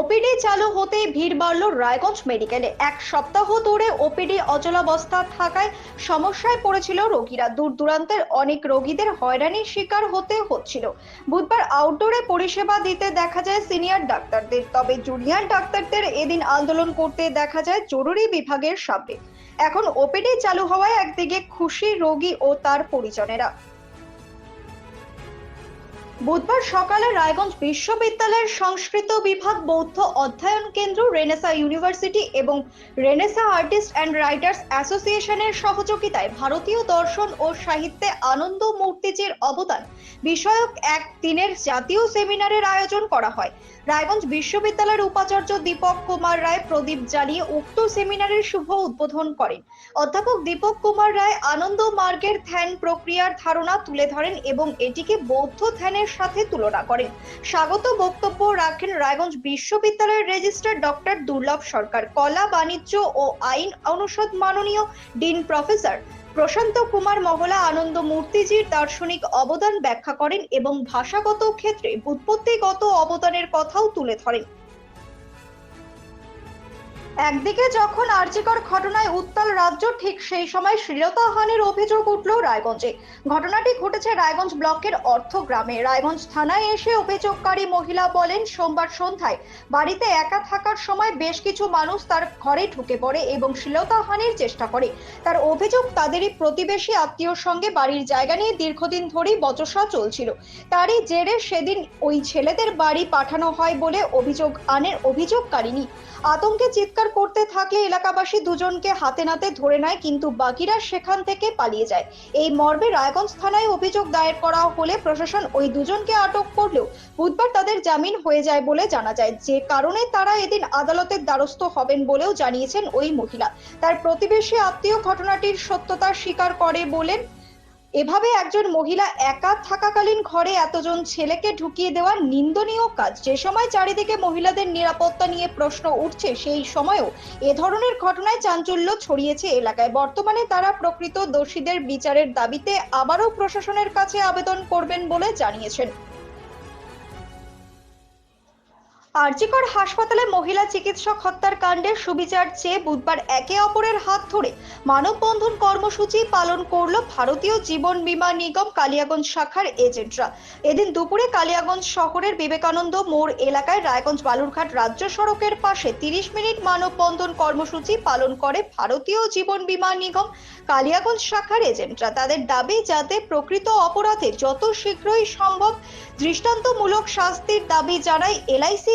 OPD চালু হতেই ভিড় বাড়ল রায়গঞ্জ মেডিকেলে। এক সপ্তাহ ধরে ওপিডি অচলাবস্থা থাকায় সমস্যায় পড়েছিল রোগীরা। দূর দূরান্তের অনেক রোগীদের হয়রানির শিকার হতে হচ্ছিল। বুধবার আউটডোরে পরিষেবা দিতে দেখা যায় সিনিয়র ডাক্তারদের, তবে জুনিয়র ডাক্তারদের এদিন আন্দোলন করতে দেখা যায় জরুরি বিভাগের সামনে। এখন ওপিডি চালু হওয়ায় একদিকে খুশি রোগী ও তার পরিজনেরা। বুধবার সকালে রায়গঞ্জ বিশ্ববিদ্যালয়ের সংস্কৃত বিভাগ বৌদ্ধ অধ্যয়ন কেন্দ্র রেনেসা ইউনিভার্সিটি এবং রেনেসা আর্টিস্ট অ্যান্ড রাইটার্স অ্যাসোসিয়েশনের সহযোগিতায় ভারতীয় দর্শন ও সাহিত্যে আনন্দ মূর্তিজির অবদান বিষয়ক এক দিনের জাতীয় সেমিনারের আয়োজন করা হয়। রায়গঞ্জ বিশ্ববিদ্যালয়ের উপাচার্য দীপক কুমার রায় প্রদীপ জ্বালিয়ে উক্ত সেমিনারের শুভ উদ্বোধন করেন। অধ্যাপক দীপক কুমার রায় আনন্দ মার্গের ধ্যান প্রক্রিয়ার ধারণা তুলে ধরেন এবং এটিকে বৌদ্ধ ধ্যানের সাথে তুলনা করেন। স্বাগত বক্তব্য রাখেন রায়গঞ্জ বিশ্ববিদ্যালয়ের রেজিস্ট্রার ডক্টর দুর্লভ সরকার। কলা, বাণিজ্য ও আইন অনুষদ মাননীয় ডিন প্রফেসর প্রশান্ত কুমার মহলা, আনন্দ মূর্তিজির দার্শনিক অবদান ব্যাখ্যা করেন এবং ভাষাগত ক্ষেত্রে উৎপত্তিগত অবদানের কথাও তুলে ধরেন। একদিকে যখন আর্যিকর ঘটনায় উত্তাল রাজ্য, ঠিক সেই সময় শ্লীলতাহানির অভিযোগ উঠল রায়গঞ্জে। ঘটনাটি ঘটেছে রায়গঞ্জ ব্লকের অর্থ গ্রামে। রায়গঞ্জ থানায় এসে অভিযোগকারী মহিলা বলেন, সোমবার সন্ধ্যায় বাড়িতে একা থাকার সময় বেশ কিছু মানুষ তার ঘরে ঢুকে পড়ে এবং শ্লীলতাহানির চেষ্টা করে। তার অভিযোগ, তাদেরই প্রতিবেশী আত্মীয়র সঙ্গে বাড়ির জায়গা নিয়ে দীর্ঘদিন ধরেই বচসা চলছিল। তারই জেরে সেদিন ওই ছেলেদের বাড়ি পাঠানো হয় বলে অভিযোগ আনের অভিযোগকারিনী আতঙ্কে চিৎকার করতে থাকলে এলাকাবাসী দুজনকে হাতে নাতে ধরে নেয়, কিন্তু বাকিরা সেখান থেকে পালিয়ে যায়। এই মর্মে রায়গঞ্জ থানায় অভিযোগ দায়ের করা হলে প্রশাসন ওই দুজনকে আটক করলেও বুধবার তাদের জামিন হয়ে যায় বলে জানা যায়। যে কারণে তারা এদিন আদালতের দ্বারস্থ হবেন বলেও জানিয়েছেন ওই মহিলা। তার প্রতিবেশী আত্মীয় ঘটনাটির সত্যতা স্বীকার করে বলেন এভাবে একজন মহিলা একা থাকাকালীন ঘরে এতজন ছেলেকে ঢুকিয়ে দেওয়া নিন্দনীয় কাজ। যে সময় চারিদিকে মহিলাদের নিরাপত্তা নিয়ে প্রশ্ন উঠছে, সেই সময়ও এ ধরনের ঘটনায় চাঞ্চল্য ছড়িয়েছে এলাকায়। বর্তমানে তারা প্রকৃত দোষীদের বিচারের দাবিতে আবারও প্রশাসনের কাছে আবেদন করবেন বলে জানিয়েছেন। আরজিকর হাসপাতালে মহিলা চিকিৎসক হত্যার কাণ্ডে সুবিচার চেয়ে বুধবার একে অপরের হাত ধরে মানববন্ধন কর্মসূচি পালন করল ভারতীয় জীবন বীমা নিগম কালিয়াগঞ্জ শাখার এজেন্টরা। এদিন দুপুরে কালিয়াগঞ্জ শহরের বিবেকানন্দ মোড় এলাকায় রায়গঞ্জ বালুরঘাট রাজ্য সড়কের পাশে তিরিশ মিনিট মানববন্ধন কর্মসূচি পালন করে ভারতীয় জীবন বীমা নিগম কালিয়াগঞ্জ শাখার এজেন্টরা। তাদের দাবি, যাতে প্রকৃত অপরাধে যত শীঘ্রই সম্ভব দৃষ্টান্তমূলক শাস্তির দাবি জানায় এলআইসি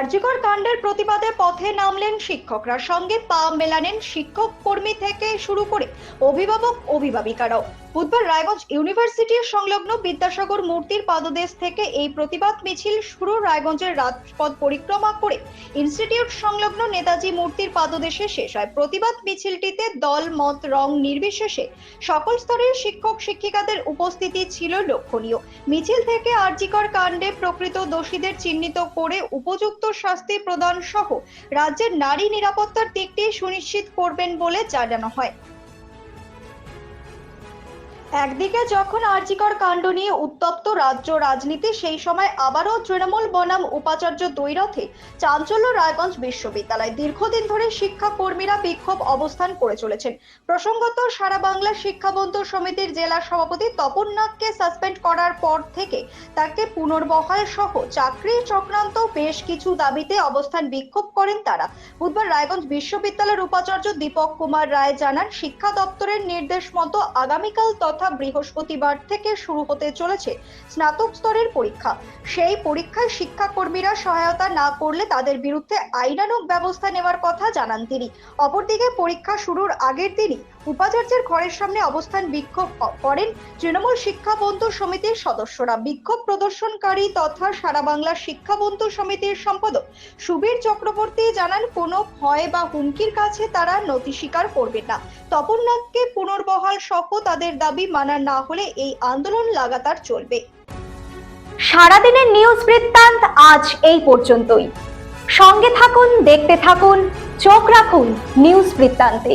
আরজিকর কাণ্ডের প্রতিবাদে পথে নামলেন শিক্ষকরা। সঙ্গে পা মেলানেন শিক্ষক কর্মী থেকে শুরু করে অভিভাবক, অভিভাবিকারাও। বুধবার রায়গঞ্জ ইউনিভার্সিটির সংলগ্ন বিদ্যাসাগর মূর্তির পাদদেশ থেকে এই প্রতিবাদ মিছিল শুরু। রায়গঞ্জের রাজপথ পরিক্রমা করে ইনস্টিটিউট সংলগ্ন নেতাজি মূর্তির পাদদেশে শেষ হয়। প্রতিবাদ মিছিলটিতে দল, মত, রং নির্বিশেষে সকল স্তরের শিক্ষক, শিক্ষিকাদের উপস্থিতি ছিল লক্ষণীয়। মিছিল থেকে আরজিকর কাণ্ডে প্রকৃত দোষীদের চিহ্নিত করে উপযুক্ত শাস্তি প্রদান সহ রাজ্যের নারী নিরাপত্তার দিকটি সুনিশ্চিত করবেন বলে জানানো হয়। একদিকে যখন আরজিকর কাণ্ড নিয়ে উত্তপ্ত রাজ্য রাজনীতি, সেই সময় আবারও তৃণমূল বনাম উপাচার্য দ্বৈরথে চাঞ্চল্য রায়গঞ্জ বিশ্ববিদ্যালয়। দীর্ঘদিন ধরে শিক্ষা কর্মীরা বিক্ষোভ অবস্থান করে চলেছেন। প্রসঙ্গত, সারা বাংলা শিক্ষা বন্ধু সমিতির জেলা সভাপতি তপন নাগকে সাসপেন্ড করার পর থেকে তাকে পুনর্বহাল সহ চাকরি সংক্রান্ত বেশ কিছু দাবিতে অবস্থান বিক্ষোভ করেন তারা। বুধবার রায়গঞ্জ বিশ্ববিদ্যালয়ের উপাচার্য দীপক কুমার রায় জানান, শিক্ষা দপ্তরের নির্দেশ মতো আগামীকাল তথা তথা বৃহস্পতিবার থেকে শুরু হতে চলেছে স্নাতক স্তরের পরীক্ষা। সেই পরীক্ষায় শিক্ষাকর্মীরা সহায়তা না করলে তাদের বিরুদ্ধে আইনানুগ ব্যবস্থা নেওয়ার কথা জানান তিনি। অপরদিকে পরীক্ষা শুরুর আগের দিনই উপাচার্যের ঘরের সামনে অবস্থান বিক্ষোভ করেন তৃণমূল শিক্ষা বন্ধু সমিতির সদস্যরা। বিক্ষোভ প্রদর্শনকারী তথা সারা বাংলা শিক্ষা বন্ধু সমিতির সম্পাদক সুবীর চক্রবর্তী জানান, কোনো ভয় বা হুমকির কাছে তারা নথি স্বীকার করবে না। তপননাথকে পুনর্বহাল সহ তাদের দাবি মানা না হলে এই আন্দোলন লাগাতার চলবে। সারাদিনের নিউজ বৃত্তান্ত আজ এই পর্যন্তই। সঙ্গে থাকুন, দেখতে থাকুন, চোখ রাখুন নিউজ বৃত্তান্তে।